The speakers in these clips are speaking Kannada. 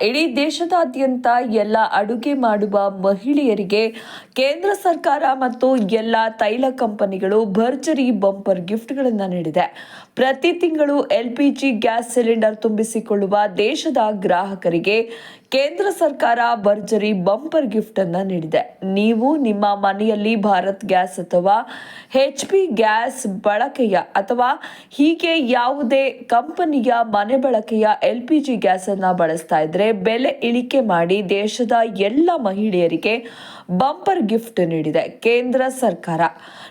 ಇಡೀ ದೇಶದಾದ್ಯಂತ ಎಲ್ಲ ಅಡುಗೆ ಮಾಡುವ ಮಹಿಳೆಯರಿಗೆ ಕೇಂದ್ರ ಸರ್ಕಾರ ಮತ್ತು ಎಲ್ಲ ತೈಲ ಕಂಪನಿಗಳು ಭರ್ಜರಿ ಬಂಪರ್ ಗಿಫ್ಟ್ಗಳನ್ನು ನೀಡಿದೆ. ಪ್ರತಿ ತಿಂಗಳು ಎಲ್ಪಿಜಿ ಗ್ಯಾಸ್ ಸಿಲಿಂಡರ್ ತುಂಬಿಸಿಕೊಳ್ಳುವ ದೇಶದ ಗ್ರಾಹಕರಿಗೆ ಕೇಂದ್ರ ಸರ್ಕಾರ ಭರ್ಜರಿ ಬಂಪರ್ ಗಿಫ್ಟ್ ಅನ್ನು ನೀಡಿದೆ. ನೀವು ನಿಮ್ಮ ಮನೆಯಲ್ಲಿ ಭಾರತ್ ಗ್ಯಾಸ್ ಅಥವಾ ಹೆಚ್ ಪಿ ಗ್ಯಾಸ್ ಬಳಕೆಯ ಅಥವಾ ಹೀಗೆ ಯಾವುದೇ ಕಂಪನಿಯ ಮನೆ ಬಳಕೆಯ ಎಲ್ ಪಿ ಜಿ ಗ್ಯಾಸ್ ಅನ್ನು ಬಳಸ್ತಾ ಇದ್ರೆ ಬೆಲೆ ಇಳಿಕೆ ಮಾಡಿ ದೇಶದ ಎಲ್ಲ ಮಹಿಳೆಯರಿಗೆ ಬಂಪರ್ ಗಿಫ್ಟ್ ನೀಡಿದೆ ಕೇಂದ್ರ ಸರ್ಕಾರ.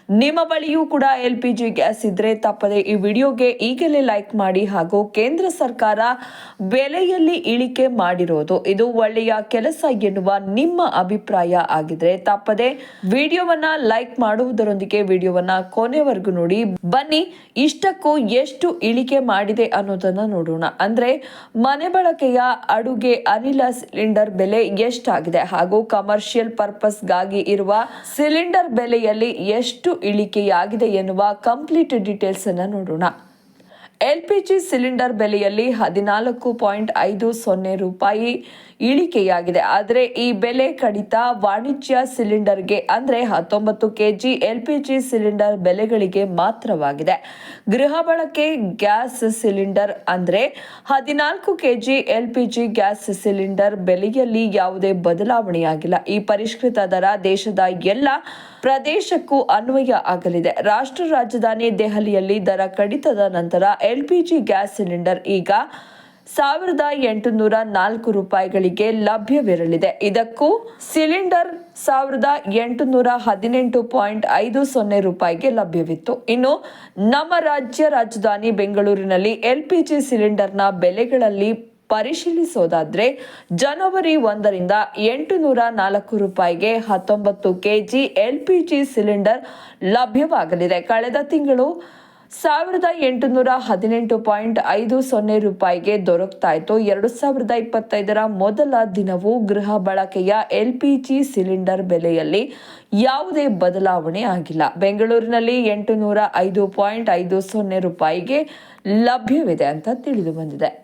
ನಿಮ್ಮ ಬಳಿಯೂ ಕೂಡ ಎಲ್ ಪಿ ಜಿ ಗ್ಯಾಸ್ ಇದ್ರೆ ತಪ್ಪದೆ ಈ ವಿಡಿಯೋಗೆ ಈಗಲೇ ಲೈಕ್ ಮಾಡಿ ಹಾಗೂ ಕೇಂದ್ರ ಸರ್ಕಾರ ಬೆಲೆಯಲ್ಲಿ ಇಳಿಕೆ ಮಾಡಿರೋದು. ಇದು ಒಳ್ಳೆಯ ಕೆಲಸ ಎನ್ನುವ ನಿಮ್ಮ ಅಭಿಪ್ರಾಯ ಆಗಿದ್ರೆ ತಪ್ಪದೆ ವಿಡಿಯೋವನ್ನ ಲೈಕ್ ಮಾಡುವುದರೊಂದಿಗೆ ವಿಡಿಯೋವನ್ನ ಕೊನೆವರೆಗೂ ನೋಡಿ. ಬನ್ನಿ ಇಷ್ಟಕ್ಕೂ ಎಷ್ಟು ಇಳಿಕೆ ಮಾಡಿದೆ ಅನ್ನೋದನ್ನ ನೋಡೋಣ. ಅಂದ್ರೆ ಮನೆ ಬಳಕೆಯ ಅಡುಗೆ ಅನಿಲ ಸಿಲಿಂಡರ್ ಬೆಲೆ ಎಷ್ಟಾಗಿದೆ ಹಾಗೂ ಕಮರ್ಷಿಯಲ್ ಪರ್ಪಸ್ಗಾಗಿ ಇರುವ ಸಿಲಿಂಡರ್ ಬೆಲೆಯಲ್ಲಿ ಎಷ್ಟು ಇಳಿಕೆಯಾಗಿದೆ ಎನ್ನುವ ಕಂಪ್ಲೀಟ್ ಡೀಟೇಲ್ಸ್ ಅನ್ನು ನೋಡೋಣ. ಎಲ್ಪಿಜಿ ಸಿಲಿಂಡರ್ ಬೆಲೆಯಲ್ಲಿ ಹದಿನಾಲ್ಕು ಪಾಯಿಂಟ್ ಐದು ಸೊನ್ನೆ ರೂಪಾಯಿ ಇಳಿಕೆಯಾಗಿದೆ. ಆದರೆ ಈ ಬೆಲೆ ಕಡಿತ ವಾಣಿಜ್ಯ ಸಿಲಿಂಡರ್ಗೆ ಅಂದರೆ ಹತ್ತೊಂಬತ್ತು ಕೆಜಿ ಎಲ್ಪಿಜಿ ಸಿಲಿಂಡರ್ ಬೆಲೆಗಳಿಗೆ ಮಾತ್ರವಾಗಿದೆ. ಗೃಹ ಬಳಕೆ ಗ್ಯಾಸ್ ಸಿಲಿಂಡರ್ ಅಂದರೆ ಹದಿನಾಲ್ಕು ಕೆಜಿ ಎಲ್ಪಿಜಿ ಗ್ಯಾಸ್ ಸಿಲಿಂಡರ್ ಬೆಲೆಯಲ್ಲಿ ಯಾವುದೇ ಬದಲಾವಣೆಯಾಗಿಲ್ಲ. ಈ ಪರಿಷ್ಕೃತ ದರ ದೇಶದ ಎಲ್ಲ ಪ್ರದೇಶಕ್ಕೂ ಅನ್ವಯ ಆಗಲಿದೆ. ರಾಷ್ಟ್ರ ರಾಜಧಾನಿ ದೆಹಲಿಯಲ್ಲಿ ದರ ಕಡಿತದ ನಂತರ ಎಲ್ಪಿಜಿ ಗ್ಯಾಸ್ ಸಿಲಿಂಡರ್ ಈಗ ಸಾವಿರದ ಎಂಟುನೂರ ನಾಲ್ಕು ರೂಪಾಯಿಗಳಿಗೆ ಲಭ್ಯವಿರಲಿದೆ. ಇದಕ್ಕೂ ಸಿಲಿಂಡರ್ ಸಾವಿರದ ಎಂಟುನೂರ ಹದಿನೆಂಟು ಪಾಯಿಂಟ್ ಐದು ಸೊನ್ನೆ ರೂಪಾಯಿಗೆ ಲಭ್ಯವಿತ್ತು. ಇನ್ನು ನಮ್ಮ ರಾಜ್ಯ ರಾಜಧಾನಿ ಬೆಂಗಳೂರಿನಲ್ಲಿ ಎಲ್ ಪಿ ಜಿ ಸಿಲಿಂಡರ್ನ ಬೆಲೆಗಳಲ್ಲಿ ಪರಿಶೀಲಿಸೋದಾದ್ರೆ ಜನವರಿ ಒಂದರಿಂದ ಎಂಟು ನೂರ ನಾಲ್ಕು ರೂಪಾಯಿಗೆ ಹತ್ತೊಂಬತ್ತು ಕೆಜಿ ಜಿ ಸಿಲಿಂಡರ್ ಲಭ್ಯವಾಗಲಿದೆ. ಕಳೆದ ತಿಂಗಳು ಸಾವಿರದ ಎಂಟುನೂರ ಹದಿನೆಂಟು ಪಾಯಿಂಟ್ ಐದು ಸೊನ್ನೆ ರೂಪಾಯಿಗೆ ದೊರಕ್ತಾ ಇತ್ತು ಎರಡು ಸಾವಿರದ ಇಪ್ಪತ್ತೈದರ ಮೊದಲ ದಿನವೂ ಗೃಹ ಬಳಕೆಯ ಎಲ್ಪಿಜಿ ಸಿಲಿಂಡರ್ ಬೆಲೆಯಲ್ಲಿ ಯಾವುದೇ ಬದಲಾವಣೆ ಆಗಿಲ್ಲ. ಬೆಂಗಳೂರಿನಲ್ಲಿ ಎಂಟು ನೂರ ಐದು ಪಾಯಿಂಟ್ ಐದು ಸೊನ್ನೆ ರೂಪಾಯಿಗೆ ಲಭ್ಯವಿದೆ ಅಂತ ತಿಳಿದು ಬಂದಿದೆ.